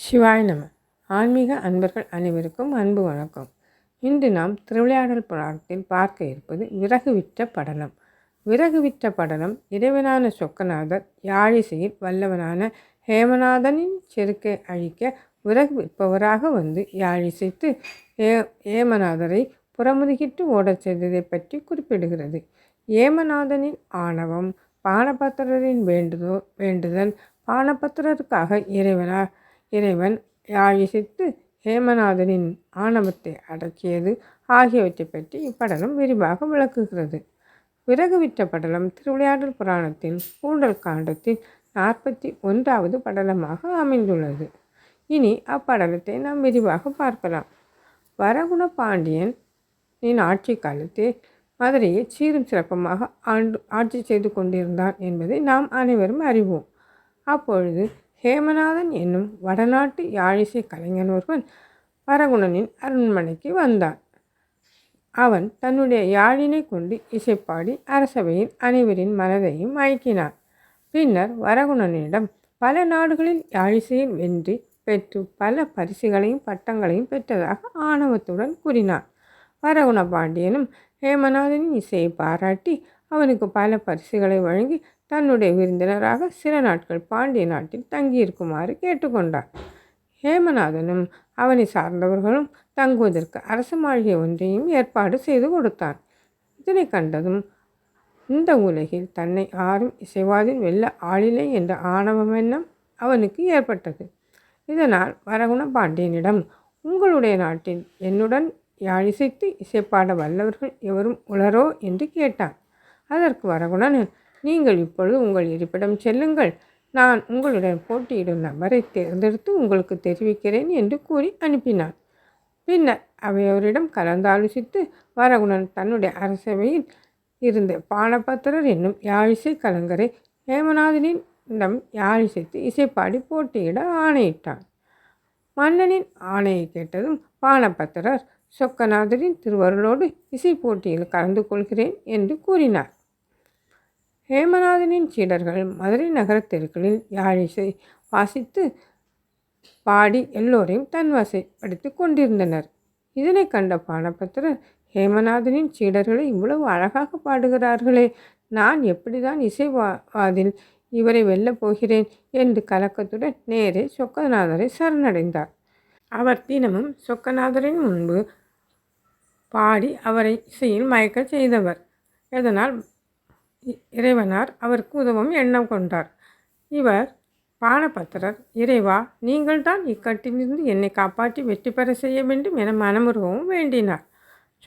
சிவாய் நம. ஆன்மீக அன்பர்கள் அனைவருக்கும் அன்பு வணக்கம். இன்று நாம் திருவிளையாடல் புராணத்தில் பார்க்க இருப்பது விறகு விற்ற படலம். விறகு விற்ற படலம் இறைவனான சொக்கநாதர் யாழிசையில் வல்லவனான ஹேமநாதனின் செருக்கை அழிக்க விறகு விற்பவராக வந்து யாழிசைத்து ஏ ஏமநாதரை புறமுதுகிட்டு ஓடச் செய்ததை பற்றி குறிப்பிடுகிறது. ஏமநாதனின் ஆணவம் பானபத்திரரின் வேண்டுதோ வேண்டுதல் பானபத்திரருக்காக இறைவனார் இறைவன் யாழிசித்து ஹேமநாதனின் ஆணவத்தை அடக்கியது ஆகியவற்றை பற்றி இப்படலம் விரிவாக விளக்குகிறது. விறகு விற்ற படலம் திருவிளையாடல் புராணத்தின் கூண்டல் காண்டத்தில் நாற்பத்தி ஒன்றாவது படலமாக அமைந்துள்ளது. இனி அப்படலத்தை நாம் விரிவாக பார்க்கலாம். வரகுண பாண்டியன் ஆட்சி காலத்தில் மதுரையை சீரும் சிறப்பமாக ஆண்டு ஆட்சி செய்து கொண்டிருந்தான் என்பதை நாம் அனைவரும் அறிவோம். அப்பொழுது ஹேமநாதன் என்னும் வடநாட்டு யாழிசை கலைஞன் ஒருவன் வரகுணனின் அரண்மனைக்கு வந்தான். அவன் தன்னுடைய யாழினை கொண்டு இசைப்பாடி அரசவையில் அனைவரின் மனதையும் மயக்கினான். பின்னர் வரகுணனிடம் பல நாடுகளில் யாழிசையில் வென்று பெற்று பல பரிசுகளையும் பட்டங்களையும் பெற்றதாக ஆணவத்துடன் கூறினான். வரகுண பாண்டியனும் ஹேமநாதனின் இசையை பாராட்டி அவனுக்கு பல பரிசுகளை வழங்கி தன்னுடைய விருந்தினராக சில நாட்கள் பாண்டிய நாட்டில் தங்கியிருக்குமாறு கேட்டுக்கொண்டார். ஹேமநாதனும் அவனை சார்ந்தவர்களும் தங்குவதற்கு அரசு மாளிகை ஒன்றையும் ஏற்பாடு செய்து கொடுத்தான் இதனை கண்டதும் இந்த உலகில் தன்னை யாரும் இசைவாதில் வெல்ல ஆளில்லை என்ற ஆணவமெண்ணம் அவனுக்கு ஏற்பட்டது. இதனால் வரகுண பாண்டியனிடம் உங்களுடைய நாட்டில் என்னுடன் யாழிசைத்து இசைப்பாட வல்லவர்கள் எவரும் உளரோ? என்று கேட்டான். அதற்கு வரகுணன் நீங்கள் இப்பொழுது உங்கள் இருப்பிடம் செல்லுங்கள். நான் உங்களுடன் போட்டியிடும் நபரை தேர்ந்தெடுத்து உங்களுக்கு தெரிவிக்கிறேன் என்று கூறி அனுப்பினான். பின்னர் அவையோரிடம் கலந்தாலோசித்து வரகுணன் தன்னுடைய அரசவையில் இருந்த பானபத்திரர் என்னும் யாழிசை கலங்கரை ஹேமநாதனின் இடம் யாழிசைத்து இசைப்பாடி போட்டியிட ஆணையிட்டான். மன்னனின் ஆணையை கேட்டதும் பானபத்திரர் சொக்கநாதரின் திருவருளோடு இசை போட்டியில் கலந்து கொள்கிறேன் என்று கூறினார். ஹேமநாதனின் சீடர்கள் மதுரை நகர தெருக்களில் யாழிசை வாசித்து பாடி எல்லோரையும் தன்வசைப்படுத்தி கொண்டிருந்தனர். இதனை கண்ட பானபத்திரர் ஹேமநாதனின் சீடர்களை இவ்வளவு அழகாக பாடுகிறார்களே நான் எப்படிதான் இசைவாதில் இவரை வெல்லப் போகிறேன்? என்று கலக்கத்துடன் நேரே சொக்கநாதரை சரணடைந்தார். அவர் தினமும் சொக்கநாதரின் முன்பு பாடி அவரை இசையில் மயக்க செய்தவர். இதனால் இறைவனார் அவருக்கு உதவும் எண்ணம் கொண்டார். இவர் பானபத்திரர் இறைவா நீங்கள்தான் இக்கட்டிலிருந்து என்னை காப்பாற்றி வெற்றி பெற செய்ய வேண்டும் என மனமுருகவும் வேண்டினார்.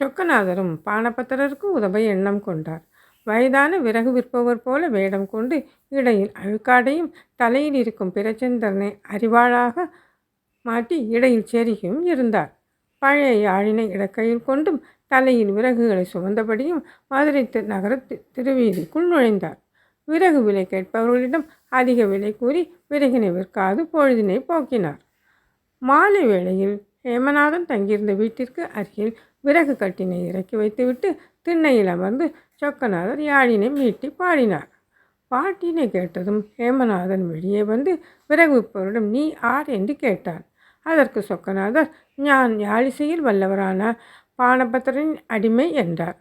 சொக்கநாதரும் பானபத்திரருக்கு உதவ எண்ணம் கொண்டார். வயதான விறகு விற்பவர் போல வேடம் கொண்டு இடையில் அழுக்காடையும் தலையில் இருக்கும் பிரச்சந்திரனை அறிவாளாக மாட்டி இடையில் செருகியும் இருந்தார். பழைய யாழினை இடக்கையில் கொண்டும் தலையில் விறகுகளை சுமந்தபடியும் மதுரை நகர திருவீதிக்குள் நுழைந்தார். விறகு விலை கேட்பவர்களிடம் அதிக விலை கூறி விறகினை விற்காது பொழுதினை போக்கினார். மாலை வேளையில் ஹேமநாதன் தங்கியிருந்த வீட்டிற்கு அருகில் விறகு கட்டினை இறக்கி வைத்துவிட்டு திண்ணையில் அமர்ந்து சொக்கநாதர் யாழினை மீட்டி பாடினார். பாட்டினை கேட்டதும் ஹேமநாதன் வெளியே வந்து விறகு விற்பவரிடம் நீ ஆர்? என்று கேட்டார் அதற்கு சொக்கநாதர் ஞான் யாழிசையில் வல்லவரான பானபத்திரனின் அடிமை என்றார்.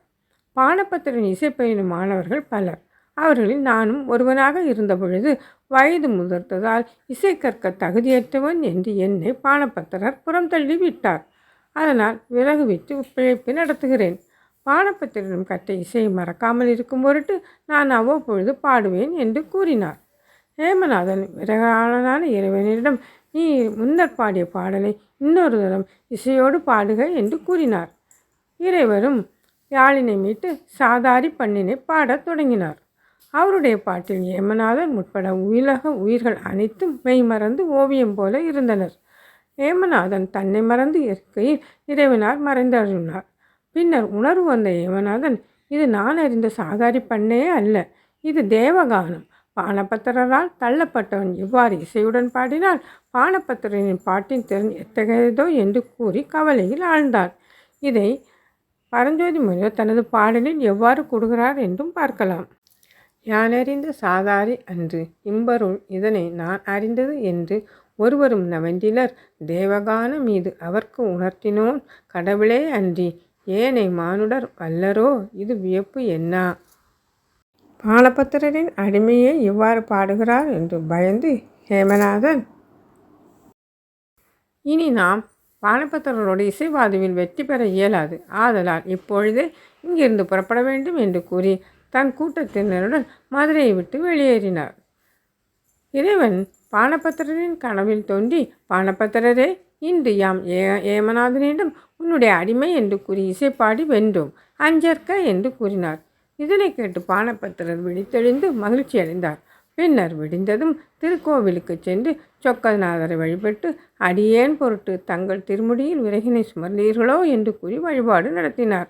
பானபத்திரன் இசைப்பயிலும் மாணவர்கள் பலர். அவர்களில் நானும் ஒருவனாக இருந்தபொழுது வயது முதிர்த்ததால் இசை கற்க தகுதியற்றவன் என்று என்னை பானபத்திரர் புறம் தள்ளி விட்டார். அதனால் விறகு விட்டு பிழைப்பு நடத்துகிறேன். பானபத்திரனும் கற்ற இசையை மறக்காமல் இருக்கும் பொருட்டு நான் அவ்வப்பொழுது பாடுவேன் என்று கூறினார். ஹேமநாதன் விறகாளனான இறைவனிடம் நீ முன்னர் பாடிய பாடலை இன்னொரு தரம் இசையோடு பாடுக என்று கூறினார். இறைவரும் யாழினை மீட்டு சாதாரி பண்ணினை பாடத் தொடங்கினார். அவருடைய பாட்டில் ஏமநாதன் உட்பட உயிலக உயிர்கள் அனைத்தும் மெய்மறந்து ஓவியம் போல இருந்தனர். ஏமநாதன் தன்னை மறந்து இருக்கையில் இறைவனார் மறைந்தருளினார். பின்னர் உணர்வு வந்த ஏமநாதன் இது நான் அறிந்த சாதாரி பண்ணே அல்ல இது தேவகானம். பானபத்திரரால் தள்ளப்பட்டவன் இவ்வாறு இசையுடன் பாடினால் பானபத்திரனின் பாட்டின் திறன் எத்தகையதோ என்று கூறி கவலையில் ஆழ்ந்தார். இதை பரஞ்சோதி முனிவர் தனது பாடலில் எவ்வாறு கூடுகிறார் என்றும் பார்க்கலாம். யான் அறிந்த சாதாரி அன்று இம்பருள் இதனை நான் அறிந்தது என்று ஒருவரும் நவென்றிலர். தேவகான மீது அவர்க்கு உணர்த்தினோன் கடவுளே அன்றி ஏனை மானுடர் வல்லரோ இது வியப்பு என்ன? பாலபத்திரரின் அடிமையை இவ்வாறு பாடுகிறார் என்று பயந்து ஹேமநாதன். இனி நாம் பாலபத்திரரோட இசைவாதுவில் வெற்றி பெற இயலாது. ஆதலால் இப்பொழுதே இங்கிருந்து புறப்பட வேண்டும் என்று கூறி தன் கூட்டத்தினருடன் மதுரையை விட்டு வெளியேறினார். இறைவன் பானபத்திரரின் கனவில் தோன்றி பானபத்திரரே இன்று யாம் ஏ ஏமநாதனிடம் உன்னுடைய அடிமை என்று கூறி இசைப்பாடி வென்றோம் அஞ்சற்க என்று கூறினார். இதனை கேட்டு பானபத்திரர் விழித்தெழுந்து மகிழ்ச்சி அடைந்தார் பின்னர் விடிந்ததும் திருக்கோவிலுக்கு சென்று சொக்கநாதரை வழிபட்டு அடியேன் பொருட்டு தங்கள் திருமுடியில் விறகினை சுமர்ந்தீர்களோ என்று கூறி வழிபாடு நடத்தினார்.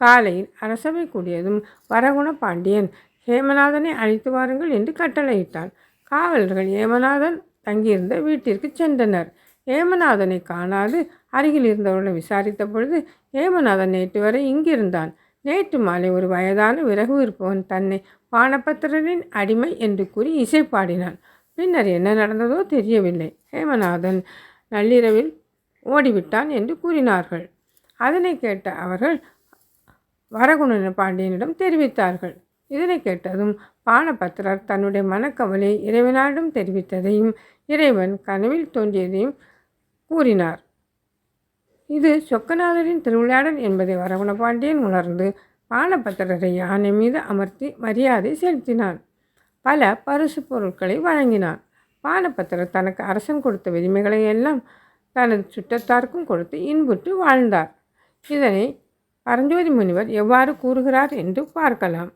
காலையில் அரசவை கூடியதும் வரகுண பாண்டியன் ஹேமநாதனை அழைத்து வாருங்கள் என்று கட்டளையிட்டான். காவலர்கள் ஏமநாதன் தங்கியிருந்த வீட்டிற்கு சென்றனர். ஏமநாதனை காணாது அருகில் இருந்தவர்களை விசாரித்த பொழுது ஏமநாதன் நேற்று வரை இங்கிருந்தான். நேற்று மாலை ஒரு வயதான விறகு இருப்பவன் தன்னை வானபத்திரனின் அடிமை என்று கூறி இசை பாடினான். பின்னர் என்ன நடந்ததோ தெரியவில்லை. ஹேமநாதன் நள்ளிரவில் ஓடிவிட்டான் என்று கூறினார்கள். அதனை கேட்ட அவர்கள் வரகுண பாண்டியனிடம் தெரிவித்தார்கள். இதனை கேட்டதும் பானபத்திரர் தன்னுடைய மனக்கவலை இறைவனாரிடம் தெரிவித்ததையும் இறைவன் கனவில் தோன்றியதையும் கூறினார். இது சொக்கநாதரின் திருவிளையாடல் என்பதை வரகுண பாண்டியன் உணர்ந்து பானபத்திரரை யானை மீது அமர்த்தி மரியாதை செலுத்தினான். பல பரிசு பொருட்களை வழங்கினார். பானபத்திரர் தனக்கு அரசன் கொடுத்த விதிமைகளை எல்லாம் தனது சுற்றத்தாருக்கும் கொடுத்து இன்புற்று வாழ்ந்தார். இதனை பரஞ்சோதி முனிவர் எவ்வாறு கூறுகிறார் என்று பார்க்கலாம்.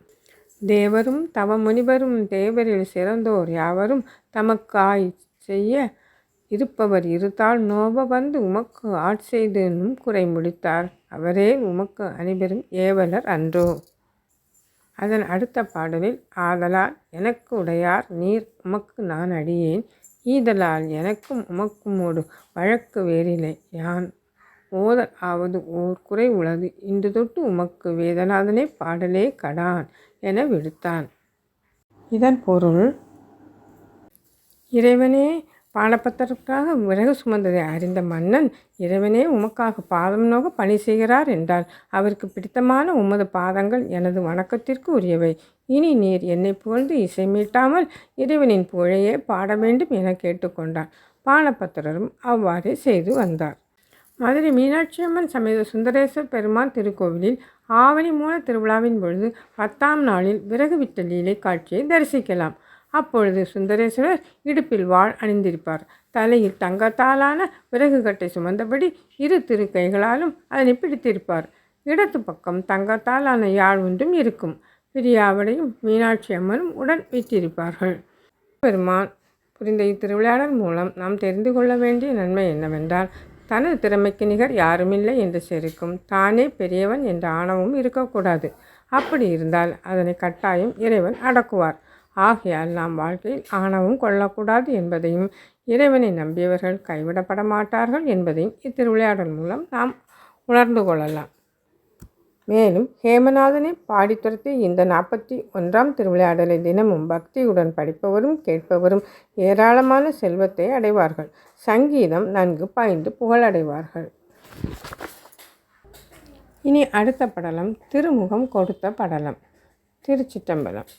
தேவரும் தவ முனிவரும் தேவரில் சிறந்தோர் யாவரும் தமக்காய் செய்ய இருப்பவர் இருத்தால் நோவ வந்து உமக்கு ஆட்செய்தனும் குறை முடித்தார். அவரே உமக்கு அனைவரும் ஏவலர் அன்றோ. அதன் அடுத்த பாடலில் ஆதலால் எனக்கு உடையார் நீர் உமக்கு நான் அடியேன் ஈதலால் எனக்கும் உமக்குமோடு வழக்கு வேறில்லை. யான் ஓதல் ஆவது ஓர் குறை உளது இன்று தொட்டு உமக்கு வேதநாதனே பாடலே கடான் என விடுத்தான். இதன் பொருள் இறைவனே பாலபத்தருக்காக விறகு சுமந்ததை அறிந்த மன்னன் இறைவனே உமக்காக பாதம் நோக பணி செய்கிறார் என்றால் அவருக்கு பிடித்தமான உமது பாதங்கள் எனது வணக்கத்திற்கு உரியவை. இனி நீர் என்னை புகழ்ந்து இசை மீட்டாமல் இறைவனின் புகழையே பாட வேண்டும் என கேட்டுக்கொண்டார் பாலபத்திரரும் அவ்வாறே செய்து வந்தார். மதுரை மீனாட்சி அம்மன் சமேத சுந்தரேஸ்வர் பெருமான் திருக்கோவிலில் ஆவணி மூல திருவிழாவின் பொழுது பத்தாம் நாளில் விறகு விட்ட லீலை காட்சியை தரிசிக்கலாம். அப்பொழுது சுந்தரேஸ்வரர் இடுப்பில் வாழ் அணிந்திருப்பார். தலையில் தங்கத்தாலான விறகு கட்டை சுமந்தபடி இரு திரு கைகளாலும் அதனை பிடித்திருப்பார். இடத்து பக்கம் தங்கத்தாலான யாழ் ஒன்றும் இருக்கும். பிரியாவடையும் மீனாட்சி அம்மனும் உடன் வீற்றிருப்பார்கள். பெருமான் புரிந்த இத்திருவிளையாடல் மூலம் நாம் தெரிந்து கொள்ள வேண்டிய நன்மை என்னவென்றால் தனது திறமைக்கு நிகர் யாருமில்லை என்று செருக்கும் தானே பெரியவன் என்ற ஆணவம் இருக்கக்கூடாது. அப்படி இருந்தால் அதனை கட்டாயம் இறைவன் அடக்குவார். ஆகையால் நாம் வாழ்க்கையில் ஆணவம் கொள்ளக்கூடாது என்பதையும் இறைவனை நம்பியவர்கள் கைவிடப்பட மாட்டார்கள் என்பதையும் இத்திருவிளையாடல் மூலம் நாம் உணர்ந்து கொள்ளலாம். மேலும் ஹேமநாதனை பாடித்துரத்தி இந்த நாற்பத்தி ஒன்றாம் திருவிளையாடலை தினமும் பக்தியுடன் படிப்பவரும் கேட்பவரும் ஏராளமான செல்வத்தை அடைவார்கள். சங்கீதம் நன்கு பாய்ந்து புகழடைவார்கள். இனி அடுத்த படலம் திருமுகம் கொடுத்த படலம். திருச்சிட்டம்பலம்